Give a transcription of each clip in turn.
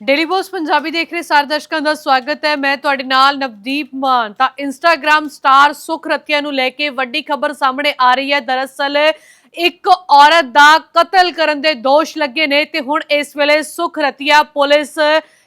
Daily post Punjabi ਦੇਖ ਰਹੇ ਸਾਰੇ ਦਰਸ਼ਕਾਂ ਦਾ ਸਵਾਗਤ ਹੈ। ਮੈਂ ਤੁਹਾਡੇ ਨਾਲ ਨਵਦੀਪ ਮਾਨ। ਤਾਂ ਇੰਸਟਾਗ੍ਰam ਸਟਾਰ ਸੁਖ ਰਤੀਆ ਨੂੰ ਲੈ ਕੇ ਵੱਡੀ ਖਬਰ ਸਾਹਮਣੇ ਆ ਰਹੀ ਹੈ। ਦਰਅਸਲ ਇੱਕ ਔਰਤ ਦਾ ਕਤਲ ਕਰਨ ਦੇ ਦੋਸ਼ ਲੱਗੇ ਨੇ ਤੇ ਹੁਣ ਇਸ ਵੇਲੇ ਸੁਖ ਰਤੀਆ ਪੁਲਿਸ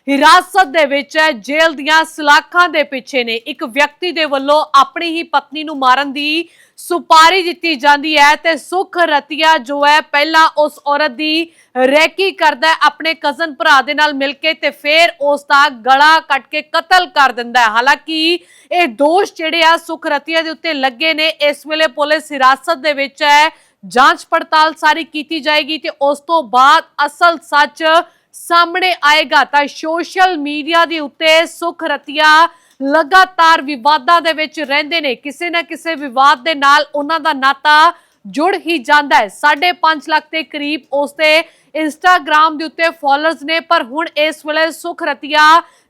ਹਿਰਾਸਤ ਦੇ ਵਿੱਚ ਜੇਲ੍ਹ ਦੀਆਂ ਸਲਾਖਾਂ ਦੇ ਪਿੱਛੇ ਨੇ। ਇੱਕ ਵਿਅਕਤੀ ਦੇ ਵੱਲੋਂ ਆਪਣੀ ਹੀ ਪਤਨੀ ਨੂੰ ਮਾਰਨ ਦੀ ਸੁਪਾਰੀ ਦਿੱਤੀ ਜਾਂਦੀ ਹੈ ਤੇ ਸੁਖ ਰਤੀਆ ਜੋ ਹੈ, ਪਹਿਲਾਂ ਉਸ ਔਰਤ ਦੀ ਰੈਕੀ ਕਰਦਾ ਹੈ, ਆਪਣੇ ਕਜ਼ਨ ਭਰਾ ਦੇ ਨਾਲ ਮਿਲ ਕੇ ਤੇ ਫਿਰ ਉਸ ਦਾ ਗਲਾ ਕੱਟ ਕੇ ਕਤਲ ਕਰ ਦਿੰਦਾ ਹੈ। ਹਾਲਾਂਕਿ ਇਹ ਦੋਸ਼ ਜਿਹੜੇ ਆ ਸੁਖ ਰਤੀਆ ਦੇ ਉੱਤੇ ਲੱਗੇ ਨੇ। ਇਸ ਵੇਲੇ ਪੁਲਿਸ ਹਿਰਾਸਤ ਦੇ ਵਿੱਚ ਹੈ, ਜਾਂਚ ਪੜਤਾਲ ਸਾਰੀ ਕੀਤੀ ਜਾਏਗੀ ਤੇ ਉਸ ਤੋਂ ਬਾਅਦ ਅਸਲ ਸੱਚ ਸਾਹਮਣੇ ਆਏਗਾ ਤਾਂ ਸੋਸ਼ਲ ਮੀਡੀਆ ਦੇ ਉੱਤੇ ਸੁਖ ਰਤੀਆ ਲਗਾਤਾਰ ਵਿਵਾਦਾਂ ਦੇ ਵਿੱਚ ਰਹਿੰਦੇ ਨੇ। ਕਿਸੇ ਨਾ ਕਿਸੇ ਵਿਵਾਦ ਦੇ ਨਾਲ ਉਹਨਾਂ ਦਾ ਨਾਤਾ ਜੁੜ ਹੀ ਜਾਂਦਾ ਹੈ। 5.5 ਲੱਖ ਦੇ ਕਰੀਬ ਉਸ ਤੇ ਇੰਸਟਾਗ੍ਰam ਦੇ ਉੱਤੇ ਫਾਲੋਅਰਸ ਨੇ, ਪਰ ਹੁਣ ਇਸ ਵੇਲੇ ਸੁਖ ਰਤੀਆ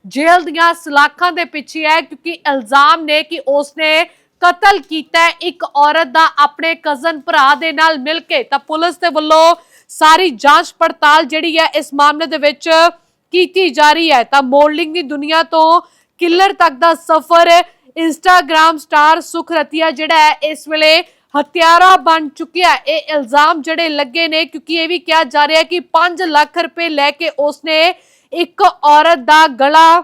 ਜੇਲ੍ਹ ਦੀਆਂ ਸਲਾਖਾਂ ਦੇ ਪਿੱਛੇ ਹੈ, ਕਿਉਂਕਿ ਇਲਜ਼ਾਮ ਨੇ ਕਿ ਉਸਨੇ ਕਤਲ ਕੀਤਾ ਇੱਕ ਔਰਤ ਦਾ ਆਪਣੇ ਕਜ਼ਨ ਭਰਾ ਦੇ ਨਾਲ ਮਿਲ ਕੇ ਤਾਂ ਪੁਲਿਸ ਦੇ ਵੱਲੋਂ ਸਾਰੀ ਜਾਂਚ ਪੜਤਾਲ ਜਿਹੜੀ ਹੈ ਇਸ ਮਾਮਲੇ ਦੇ ਵਿੱਚ ਕੀਤੀ ਜਾ ਰਹੀ ਹੈ। ਤਾਂ ਮੋਡਲਿੰਗ ਦੀ ਦੁਨੀਆ ਤੋਂ ਕਿਲਰ ਤੱਕ ਦਾ ਸਫ਼ਰ ਇੰਸਟਾਗ੍ਰam ਸਟਾਰ ਸੁਖ ਰਤੀਆ ਜਿਹੜਾ ਹੈ ਇਸ ਵੇਲੇ ਹਥਿਆਰਾ ਬਣ ਚੁੱਕਿਆ ਇਹ ਇਲਜ਼ਾਮ ਜਿਹੜੇ ਲੱਗੇ ਨੇ ਕਿਉਂਕਿ ਇਹ ਵੀ ਕਿਹਾ ਜਾ ਰਿਹਾ ਹੈ ਕਿ 5 ਲੱਖ ਰੁਪਏ ਲੈ ਕੇ ਉਸਨੇ ਇੱਕ ਔਰਤ ਦਾ ਗਲਾ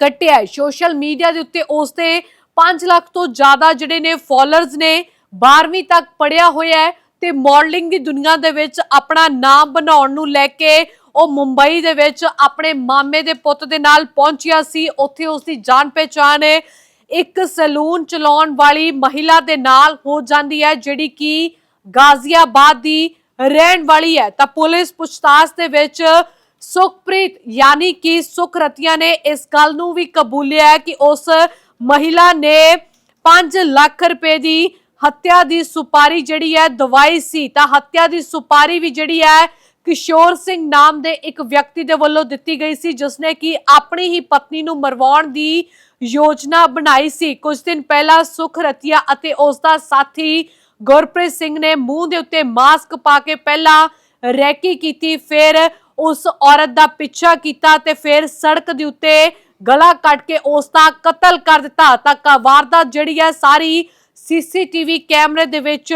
ਕੱਟਿਆ ਸੋਸ਼ਲ ਮੀਡੀਆ ਦੇ ਉੱਤੇ ਉਸ ਤੇ 5 ਲੱਖ ਤੋਂ ਜ਼ਿਆਦਾ ਜਿਹੜੇ ਨੇ ਫਾਲੋਅਰਸ ਨੇ 12ਵੀਂ ਤੱਕ ਪੜਿਆ ਹੋਇਆ ਹੈ। ਤੇ ਮਾਡਲਿੰਗ ਦੀ ਦੁਨੀਆ ਦੇ ਵਿੱਚ ਆਪਣਾ ਨਾਮ ਬਣਾਉਣ ਨੂੰ ਲੈ ਕੇ ਉਹ ਮੁੰਬਈ ਦੇ ਵਿੱਚ ਆਪਣੇ ਮਾਮੇ ਦੇ ਪੁੱਤ ਦੇ ਨਾਲ ਪਹੁੰਚਿਆ ਸੀ। ਉੱਥੇ ਉਸ ਦੀ ਜਾਣ ਪਹਿਚਾਣ ਇੱਕ ਸੈਲੂਨ ਚਲਾਉਣ ਵਾਲੀ ਮਹਿਲਾ ਦੇ ਨਾਲ ਹੋ ਜਾਂਦੀ ਹੈ, ਜਿਹੜੀ ਕਿ ਗਾਜ਼ੀਆਬਾਦ ਦੀ ਰਹਿਣ ਵਾਲੀ ਹੈ। ਤਾਂ ਪੁਲਿਸ ਪੁੱਛਤਾਛ ਦੇ ਵਿੱਚ ਸੁਖਪ੍ਰੀਤ, ਯਾਨੀ ਕਿ ਸੁਖ ਰਤੀਆ ਨੇ ਇਸ ਗੱਲ ਨੂੰ ਵੀ ਕਬੂਲਿਆ ਕਿ ਉਸ ਮਹਿਲਾ ਨੇ 5 ਲੱਖ ਰੁਪਏ ਦੀ ਹੱਤਿਆ ਦੀ ਸੁਪਾਰੀ ਜਿਹੜੀ ਹੈ ਦਵਾਈ ਸੀ, ਤਾਂ ਹੱਤਿਆ ਦੀ ਸੁਪਾਰੀ ਵੀ ਜਿਹੜੀ ਹੈ ਕਿਸ਼ੋਰ ਸਿੰਘ ਨਾਮ ਦੇ ਇੱਕ ਵਿਅਕਤੀ ਦੇ ਵੱਲੋਂ ਦਿੱਤੀ ਗਈ ਸੀ ਜਿਸ ਨੇ ਕਿ ਆਪਣੀ ਹੀ ਪਤਨੀ ਨੂੰ ਮਰਵਾਉਣ ਦੀ ਯੋਜਨਾ ਬਣਾਈ ਸੀ। ਕੁਝ ਦਿਨ ਪਹਿਲਾਂ ਸੁਖ ਰਤੀਆ ਅਤੇ ਉਸ ਦਾ ਸਾਥੀ ਗੁਰਪ੍ਰੀਤ ਸਿੰਘ ਨੇ ਮੂੰਹ ਦੇ ਉੱਤੇ ਮਾਸਕ ਪਾ ਕੇ ਪਹਿਲਾਂ ਰੈਕੀ ਕੀਤੀ, ਫਿਰ ਉਸ ਔਰਤ ਦਾ ਪਿੱਛਾ ਕੀਤਾ ਤੇ ਫਿਰ ਸੜਕ ਦੇ ਉੱਤੇ ਗਲਾ ਕੱਟ ਕੇ ਉਸ ਦਾ ਕਤਲ ਕਰ ਦਿੱਤਾ। ਤਾਂ ਵਾਰਦਾਤ ਜਿਹੜੀ ਹੈ ਸਾਰੀ ਸੀਸੀਟੀਵੀ ਕੈਮਰੇ ਦੇ ਵਿੱਚ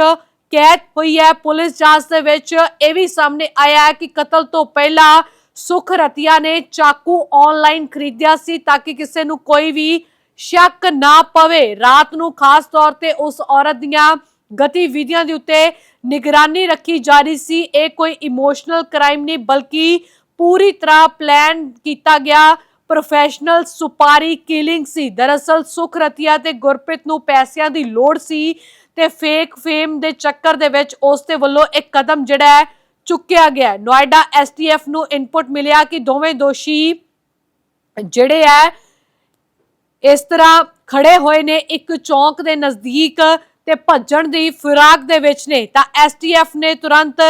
ਕੈਦ ਹੋਈ ਹੈ। ਪੁਲਿਸ ਜਾਂਚ ਦੇ ਵਿੱਚ ਇਹ ਵੀ ਸਾਹਮਣੇ ਆਇਆ ਹੈ ਕਿ ਕਤਲ ਤੋਂ ਪਹਿਲਾਂ ਸੁਖ ਰਤੀਆ ਨੇ ਚਾਕੂ ਆਨਲਾਈਨ ਖਰੀਦਿਆ ਸੀ ਤਾਂ ਕਿ ਕਿਸੇ ਨੂੰ ਕੋਈ ਵੀ ਸ਼ੱਕ ਨਾ ਪਵੇ। ਰਾਤ ਨੂੰ ਖਾਸ ਤੌਰ ਤੇ ਉਸ ਔਰਤ ਦੀਆਂ ਗਤੀਵਿਧੀਆਂ ਦੇ ਉੱਤੇ ਨਿਗਰਾਨੀ ਰੱਖੀ ਜਾ ਰਹੀ ਸੀ। ਇਹ ਕੋਈ ਇਮੋਸ਼ਨਲ ਕ੍ਰਾਈਮ ਨਹੀਂ, ਬਲਕਿ ਪੂਰੀ ਤਰ੍ਹਾਂ ਪਲਾਨ ਕੀਤਾ ਗਿਆ। ਪ੍ਰੋਫੈਸ਼ਨਲ ਸੁਪਾਰੀ ਕਿਲਿੰਗ ਸੀ ਦਰਅਸਲ ਸੁਖ ਰਤੀਆ ਤੇ ਗੁਰਪ੍ਰੀਤ ਨੂੰ ਪੈਸਿਆਂ ਦੀ ਲੋੜ ਸੀ ਤੇ ਫੇਕ ਫੇਮ ਦੇ ਚੱਕਰ ਦੇ ਵਿੱਚ ਉਸ ਦੇ ਵੱਲੋਂ ਇੱਕ ਕਦਮ ਜਿਹੜਾ ਹੈ ਚੁੱਕਿਆ ਗਿਆ ਹੈ। ਨੋਇਡਾ ਐਸਟੀਐਫ ਨੂੰ ਇਨਪੁਟ ਮਿਲਿਆ ਕਿ ਦੋਵੇਂ ਦੋਸ਼ੀ ਜਿਹੜੇ ਹੈ ਇਸ ਤਰ੍ਹਾਂ ਖੜੇ ਹੋਏ ਨੇ, ਇੱਕ ਚੌਂਕ ਦੇ ਨਜ਼ਦੀਕ ਤੇ ਭੱਜਣ ਦੀ ਫਿਰਾਕ ਦੇ ਵਿੱਚ ਨੇ ਤਾਂ ਐਸਟੀਐਫ ਨੇ ਤੁਰੰਤ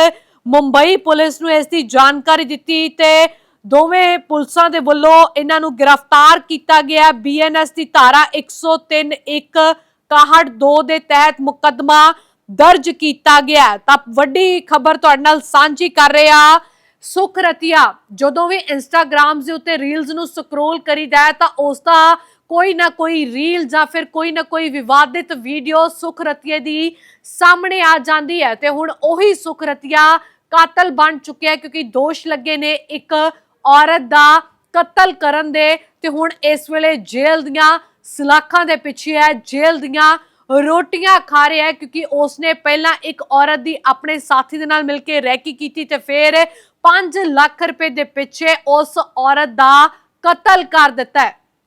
ਮੁੰਬਈ ਪੁਲਿਸ ਨੂੰ ਇਸ ਦੀ ਜਾਣਕਾਰੀ ਦਿੱਤੀ ਤੇ ਦੋਵੇਂ ਪੁਲਿਸਾਂ ਦੇ ਵੱਲੋਂ ਇਹਨਾਂ ਨੂੰ ਗ੍ਰਿਫਤਾਰ ਕੀਤਾ ਗਿਆ। ਬੀਐਨਐਸ ਦੀ ਧਾਰਾ 103 1 62 ਦੇ ਤਹਿਤ ਮੁਕੱਦਮਾ ਦਰਜ ਕੀਤਾ ਗਿਆ ਤਾਂ ਵੱਡੀ ਖਬਰ ਤੁਹਾਡੇ ਨਾਲ ਸਾਂਝੀ ਕਰ ਰਿਹਾ ਸੁਖ ਰਤੀਆ, ਜਦੋਂ ਵੀ ਇੰਸਟਾਗ੍ਰam ਦੇ ਉੱਤੇ ਰੀਲਸ ਨੂੰ ਸਕਰੋਲ ਕਰੀਦਾ ਹੈ ਤਾਂ ਉਸ ਦਾ ਕੋਈ ਨਾ ਕੋਈ ਰੀਲ ਜਾਂ ਫਿਰ ਕੋਈ ਨਾ ਕੋਈ ਵਿਵਾਦਿਤ ਵੀਡੀਓ ਸੁਖ ਰਤੀਏ ਦੀ ਸਾਹਮਣੇ ਆ ਜਾਂਦੀ ਹੈ। ਤੇ ਹੁਣ ਉਹੀ ਸੁਖ ਰਤੀਆ ਕਾਤਲ ਬਣ ਚੁੱਕਿਆ ਕਿਉਂਕਿ ਦੋਸ਼ ਲੱਗੇ ਨੇ ਇੱਕ ਔਰਤ ਦਾ ਕਤਲ ਕਰਨ ਦੇ ਤੇ ਹੁਣ ਇਸ ਵੇਲੇ ਜੇਲ੍ਹ ਦੀਆਂ ਸਲਾਖਾਂ ਦੇ ਪਿੱਛੇ ਹੈ, ਜੇਲ੍ਹ ਦੀਆਂ ਰੋਟੀਆਂ ਖਾ ਰਿਹਾ ਹੈ ਕਿਉਂਕਿ ਉਸਨੇ ਪਹਿਲਾਂ ਇੱਕ ਔਰਤ ਦੀ ਆਪਣੇ ਸਾਥੀ ਦੇ ਨਾਲ ਮਿਲ ਕੇ ਰੈਕੀ ਕੀਤੀ ਤੇ ਫਿਰ 5 ਲੱਖ ਰੁਪਏ ਦੇ ਪਿੱਛੇ ਉਸ ਔਰਤ ਦਾ ਕਤਲ ਕਰ ਦਿੱਤਾ ਹੈ।